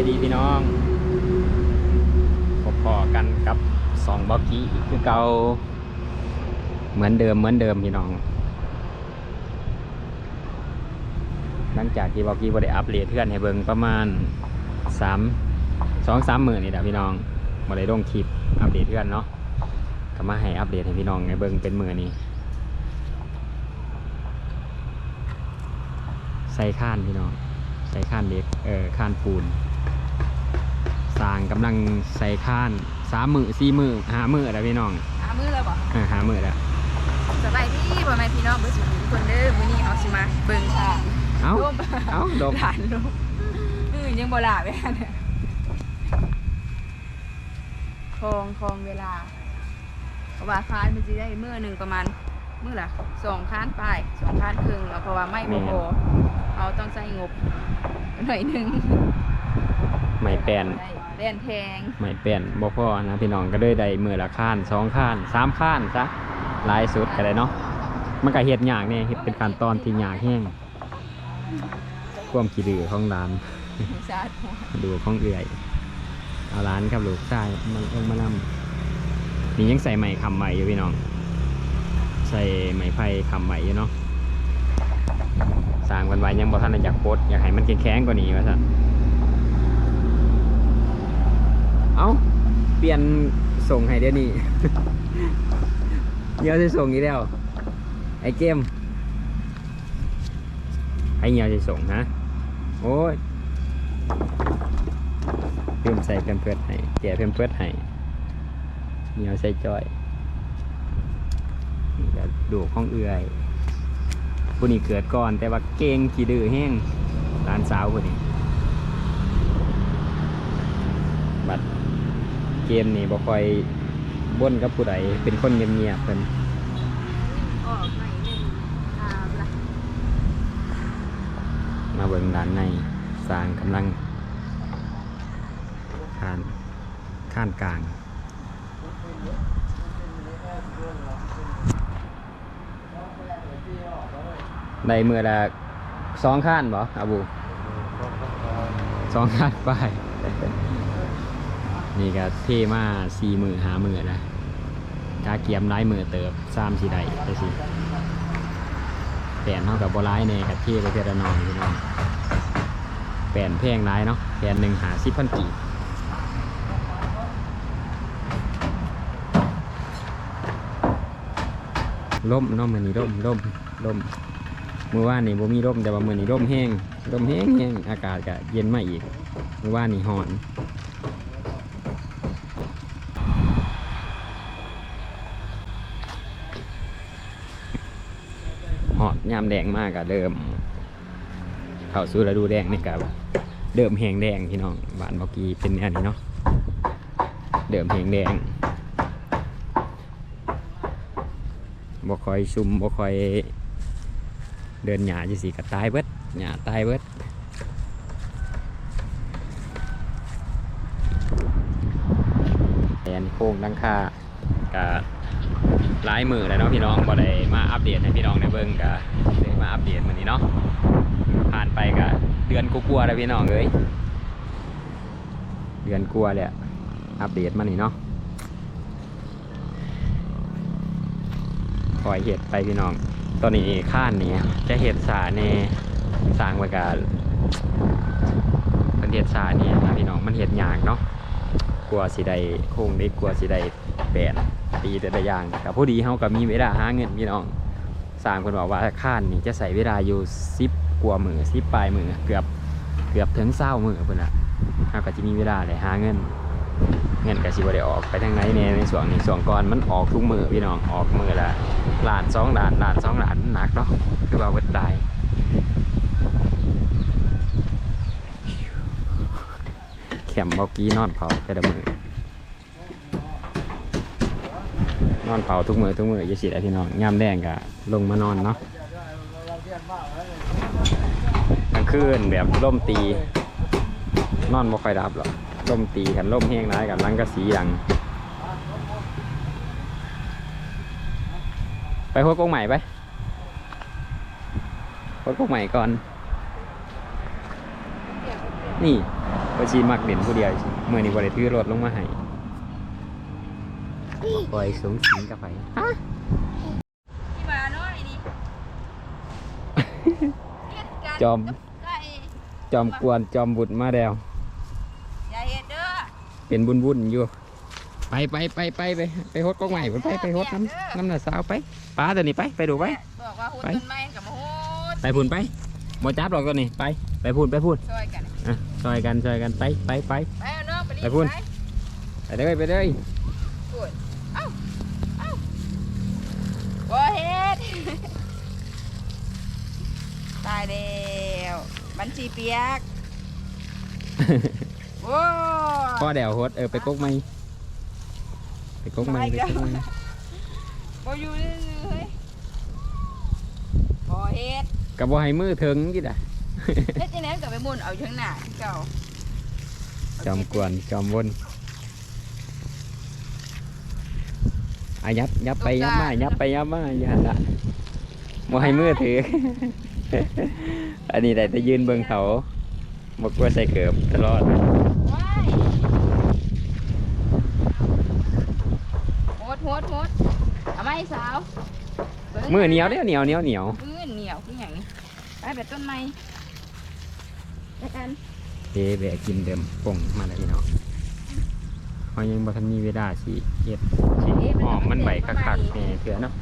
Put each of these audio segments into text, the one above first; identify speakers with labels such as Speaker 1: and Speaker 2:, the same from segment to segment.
Speaker 1: ายดีพี่น้องพบพอกันกับสองบอกกี้อีกคือเก่าเหมือนเดิมเหมือนเดิมพี่น้องหลังจากที่บอกกี้บ่ได้อัปเดตเพื่อนให้เบิ่งประมาณสามสองสามหมื่นนี่แหละพี่น้องบ่ได้ลงคลิปอัปเดตเพื่อนเนาะก็มาให้อัปเดตให้พี่น้องให้เบิ่งเป็นมือนี้ใส่ข้านพี่น้องใส่ข้านเล็กเออข้านปูน สร้างกำลังใส่ข้านสามมือสี่มือหามือแล้วพี่น้อง
Speaker 2: หามือแล้วบ่
Speaker 1: เออหามือแล้ว
Speaker 2: สบายดีบ่แม่พี่น้องเบิ่สุทุกคนเด้อมื้อนี้เฮาสิมาเบิ่งค่ะ
Speaker 1: เอ้า
Speaker 2: ร่ม
Speaker 1: เอ้าดม
Speaker 2: หลานลมอือยังบ่ลาไปฮะเนี่ยคองคองเวลาเพราะว่าค้านมันสิได้มื้อหนึงประมาณมื้อละสองค้านปลายสองค้านครึ่งแล้วเพราะว่าไม่บ่พอเราต้องใช้งบหน่อยหนึง
Speaker 1: ไม่แปลน
Speaker 2: เล่นแพง
Speaker 1: ไม่แปลนบ่พอนะพี่น้องก็เลยได้มือละข้านสองข้านสามข้านซะหลายสุดก็ได้เนาะมันก็เฮ็ดยากเนี่ยเฮ็ดเป็นขั้นตอนที่ยากแห้งความขี้ดื้อของร้าน
Speaker 2: สาธุ
Speaker 1: ดูของเอื่อยเอาร้านครับลูกชายมันลงมานำนี่ยังใส่ไหมคำใหม่อยู่พี่น้อง ใส่ไหมไผ่คำใหม่อยู่เนาะสร้างกันไว้ยังบ่ทันได้อยากโพสต์อยากให้มันแข็งๆกว่านี้ว่าซั่น เอ้าเปลี่ยนส่งให้เดี๋ยวนี้ เดี๋ยวจะส่งอีกแล้ว ไอ้เกมไอ้เหี่ยวจะส่งฮะ โอ้ยเพิ่มใส่เพิ่มเพิดให้แก่เพิ่มเพิดให้เหนียวใส่จอยนี่ก็ดูข้องเอื่อยผู้นี้เกิดก่อนแต่ว่าเก่งขี้ดื้อแห้งหลานสาวผู้นี้บัด เกมนี่บ่ค่อยบ่นกับผู้ใดเป็นคนเงียบๆเพิ่น
Speaker 2: ออกใหม่หนึ่งตามละ
Speaker 1: มาเบิ่งด้านในสร้างกำลังขานข้านกลางได้มือละสองข้านบ่อาบูสองข้านไป นี่ก็เท่มาสี่มือหามือนะถ้าเกียมร้ายมือเติบสามสีใดได้สิแปนเท่ากับโบร้ายเน่กับเท่ไปเพื่อนองพี่น้องแปนแพงร้ายเนาะแปนหนึ่งหาสิบพันกีบล่มเนาะมือนี้ล่มล่มล่มเมื่อวานนี่บ่มีร่มแต่ว่ามือนี้ร่มแห้งร่มแห้งแห้งอากาศก็เย็นมาอีกเมื่อวานนี่หอน หอด ยามแดงมากก็เริ่ม เข้าสู่ฤดูแดงนี่กับเดิมแหงแดงพี่น้องบ้านเมื่อกี้เป็นอันนี้เนาะเดิมแหงแดงบ่คอยชุมบ่คอยเดินหยาจังสีก็ตายเบิดหยาตายเบิดแอนโค้งดังค่ากับ หลายมือแล้วเนาะพี่น้องบ่ได้มาอัปเดตให้พี่น้องในเบิ่งก็เลยมาอัปเดตมื้อนี้เนาะผ่านไปก็เดือนกลัวๆแล้วพี่น้องเอ้ยเดือนกลัวเลยอัปเดตมานี่เนาะคอยเห็ดไปพี่น้อง ตอนนี้ข้านนี่จะเห็ดสาในสร้างไว้กับเป็นเห็ดสาเนี่นะพี่น้องมันเห็ดยากเนาะ กลัวสิได้โค้งได้กลัวสิได้แบนตีแต่ละอย่างกับผู้ดีเขาก็มีเวลาหาเงินพี่น้องสางคนบอกว่าข้านนี่จะใส่เวลาอยู่สิบกว่ามือสิบปลายมือเกือบเกือบถึงเศร้ามือเพิ่นละเขาก็จะมีเวลาเลยหาเงิน เงินก็สิบ่ได้ออกไปทางไหนเนี่ยในส่วนนี้ส่วนก่อนมันออกทุกมือพี่น้องออกมือละหลานสองหลานหลานสองหลานหนักเนาะคือว่าเวิดได้ แขมบอกี้นอนเผาแต่ละมือนอนเผาทุกมือทุกมือจะสิได้พี่น้องยามแดงก็ลงมานอนเนาะกลางคืนแบบล่มตี นอนบ่ค่อยรับหรอกล่มตีกันล่มแห้งร้ายกับลังกะสีดัง ไปหัวกงใหม่ไปหัวกงใหม่ก่อน นี่ ว่าชีมักเด่นผู้เดียวเมื่อนี้บ่ได้ถือรถลงมาให้ปล่อยสูงสิงกับไผ
Speaker 2: ที่มาน้อยนี่
Speaker 1: จอม
Speaker 2: ไก่
Speaker 1: จอมกวนจอมบุตรมาแล้ว
Speaker 2: อย่าเฮ็ดเด้อ
Speaker 1: เป็นบุญบุญๆอยู่ ไปไปไปไปไปไปฮดกองใหม่ไปไปฮดน้ำน้ำหน้าสาวไปป้าตัวนี้ไปไปดูไป
Speaker 2: บอกว่าหุ่น
Speaker 1: ไป
Speaker 2: ต้นไม้กับมาโหด
Speaker 1: ไปพูนไปบ่จับหรอกตัวนี้ไปไปพูนไปพูน
Speaker 2: ช่วยกัน
Speaker 1: อะ ซอยกันซอยกันไปไปไป
Speaker 2: ไปเอาเนาะไปดิ
Speaker 1: ไปพุ่นไปเลยไปเลย
Speaker 2: พุ่นเอ้าเอ้าบ่เฮ็ด ตายแล้วบัญชีเปียกโอ้
Speaker 1: พ่อเดี๋ยวฮดเออไปกกไม่ไปกกไม่ไปกกไม่
Speaker 2: บ่อยู่เลยบ่เฮ็ด
Speaker 1: กับบ่ให้มือถึงกี่ด่ะ
Speaker 2: เฮ็ดจังได๋ก็ไปหมุนเอาอยู่ข้างหน้าเจ้า
Speaker 1: จอมกวนจอมวนอายับยับไปยับมายับไปยับมาอย่าหันละบ่ให้มือถือ อันนี้ได้แต่ยืนเบิ่งเขาบอกว่าใส่เกือบตลอด
Speaker 2: ว้ายโหดโหดโหดเอาไหมสาวบิ่ง
Speaker 1: มือเหนียวเด้อเหนียวเหนียวเหนียว
Speaker 2: มือเหนียวคือหยังไปแบบต้นไม้ แล้วกัน
Speaker 1: เดแบกกินเดิมป่งมาแล้วพี่น้องเขายังบ่ทันมีเวลาสิเฮ็ดสิหอมมันใบคักๆแหน่เถื่อเนาะ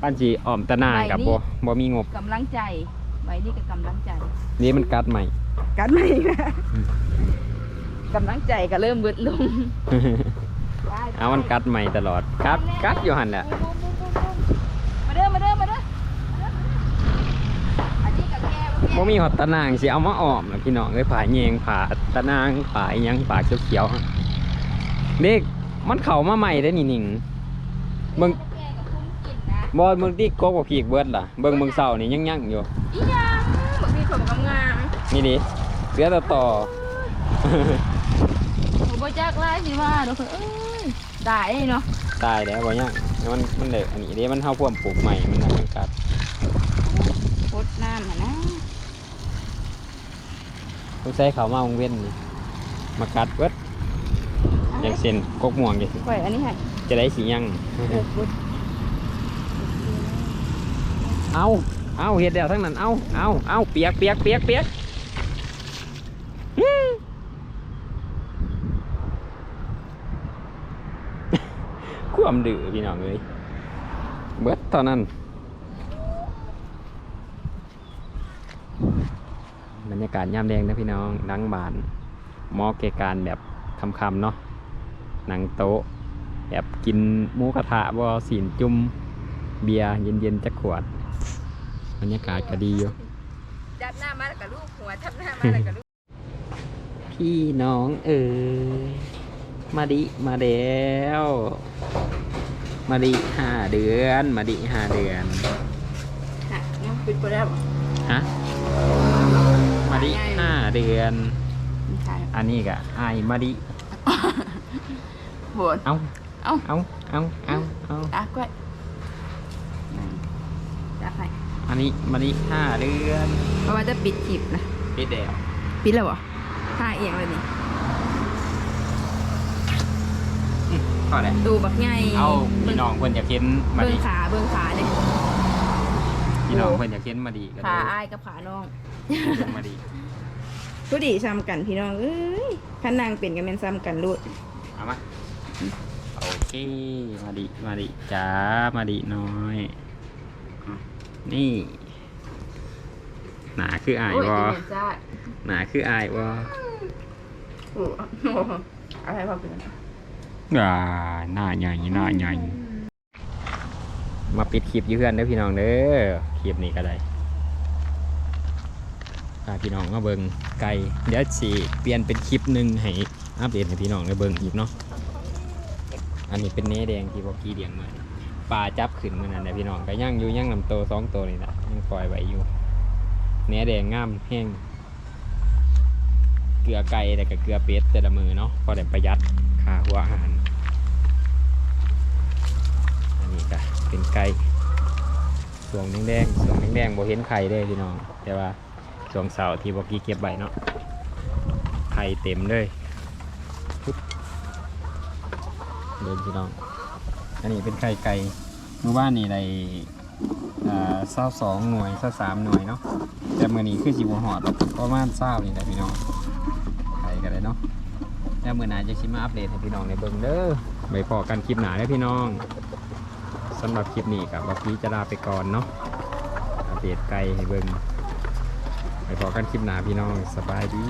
Speaker 1: ป้านสิอ้อมตะนางกับบ่บ่มีงบ
Speaker 2: กำลังใจไว้นี่ก็กำลังใจ
Speaker 1: นี่มันกัดใหม่
Speaker 2: กันไหมนะ
Speaker 1: อืม
Speaker 2: กำลังใจก็เริ่มเบิดลง
Speaker 1: เอามันกัดใหม่ตลอด กัดกัดอยู่หันแหละ
Speaker 2: มาเด้อมาเด้อมาเด้อมาเด้ออันนี้กั บแกบ่แก
Speaker 1: บ่มีหอดตะนางสิเอามาอ้อมแล้วพี่น้องเอ้ยผาแยงผาตะนางผาอิหยังผาเขียวๆเด็กมันเข้ามาใหม่ได้อนี่หนิงเบิ่ง
Speaker 2: แกกับคุ้มกินนะ
Speaker 1: บ่เบิ่งที่กกบ่พีกเบิดล่ะเบิ่งเบิ่งเศร้านี่ยังยังอยู่
Speaker 2: อีหยังบางทีผมกำงาม
Speaker 1: นี่ดิเสือต่อต่อ
Speaker 2: ผมบ่จักไล่สิว่าเด้อเอ้ยได้เนาะ
Speaker 1: ตายแล้วบ่ยังมันมันเด้ออันนี้เด้มันเฮาพ่วมปลูกใหม่มันน่ะมันกัด
Speaker 2: พดน้ำหั่นนะ
Speaker 1: ต้องใช้เขามาโรงเว้นนี่มากัดเบิดอย่างเช่นกกม่วงจังซี่
Speaker 2: ปล่อยอันนี้ให้
Speaker 1: จะได้สิยัง
Speaker 2: เออพุด
Speaker 1: เอาเอาเฮ็ดแล้วทั้งนั้น เอาเอาเอาเปียกเปียกเปียกเปียกอื้อความดื้อพี่น้องเอ้ยเบิดตอนนั้น รรยากาศยามแดงนะพี่น้องดังบานหมอเกการแบบคำๆเนาะหนังโต๊ะแบบกินหมูกระทะบ่สีนจุ่มเบียร์เย็นๆจักขวดบรรยากาศก็ดีอยู่
Speaker 2: จับหน้ามาแล้วก็ลูกหัวจับหน้ามาแล้วก็ลูก
Speaker 1: พี่น้องเอ๋ยมาดิมาแล้วมาดิห้าเดือน มาดิห้าเดือน
Speaker 2: ฮะน้องปิดไปแล้ว
Speaker 1: ฮะ มาดิห้าเดือน
Speaker 2: ไม่ใช่
Speaker 1: อันนี้ก็ไอายมาดิ
Speaker 2: โหด
Speaker 1: เอา
Speaker 2: เอ้า
Speaker 1: เอา เอาเอาเอา
Speaker 2: อะก้อยจับให้
Speaker 1: อันนี้มาดิห้าเดือน
Speaker 2: เพราะว่าจะปิดคลิปนะ
Speaker 1: ปิดแดว
Speaker 2: ปิดแล้วเหรอห้าเอียงเลยนี่
Speaker 1: พอแล้ว
Speaker 2: ดูบักใหญ่
Speaker 1: เอาพี่น้องเพิ่นอยากเห็นมา
Speaker 2: เบิ้
Speaker 1: ดิ
Speaker 2: งขาเบิ้งขาเลย
Speaker 1: พี่น้องเพิ่นอยากเห็นมาดิก็
Speaker 2: ขา
Speaker 1: ดู
Speaker 2: อายกับขาน้อง
Speaker 1: มาดิ
Speaker 2: ผู้ดีซ้ำกันพี่น้องเอ้ยขันนางเปลี่ยนกันเป็นซ้ำกันลูก
Speaker 1: เอามาโอเคมาดิมาดิจ้ามาดิน้อยนี่หนาคืออา
Speaker 2: โอ้
Speaker 1: ย
Speaker 2: ยว
Speaker 1: อ
Speaker 2: จะหนา
Speaker 1: คืออายวอ
Speaker 2: โอ้โหอะไรพอเป็น
Speaker 1: อ่าหน้าใหญ่หน้าใหญ่มาปิดคลิปยืเพื่อนเด้อพี่น้องเด้อคลิปนี้ก็ได้ พาพี่น้องมาเบิงไก่เดี๋ยวสิเปลี่ยนเป็นคลิปหนึ่งให้อัปเดตให้พี่น้องได้เบิงอีกเนาะอันนี้เป็นเนื้อแดงที่พอกี้เลี้ยงมาปลาจับขึ้นมือนั้นแหละพี่น้องก็ย่างอยู่ย่างลำโตสองตัวนี่แหละยังปล่อยไว้อยู่เนื้อแดงงามแห้งเกลือไก่แต่กับเกลือเป็ดแต่ละมือเนาะพอได้ประหยัดค่าหัวอาหารอันนี้ก็เป็นไก่สวงแดงๆสวงแดงๆบ่เห็นไข่เด้พี่น้องแต่ว่า สวงเสาร์ที่บอกกี้เก็บไว้เนาะไข่เต็มเลยเดินพี่น้อง อันนี้เป็นไข่ไก่เมื่อวานนี่ได้เศร้าสองหน่วยเศร้าสามหน่วยเนาะแต่มื่อนี้คือสิบหอดหรอกประมาณเศร้านี่แหละพี่น้องไข่กันเลยเนาะแล้วมื่อหนาจะชิมาอัปเดตให้พี่น้องในเบิ่งเด้อไปพอกันคลิปหนาเด้อพี่น้องสำหรับคลิปนี้กับบักพีจะลาไปก่อนเนาะอัปเดตไก่ให้เบิ่ง ไปพอกันคลิปหนาพี่น้องสบายดี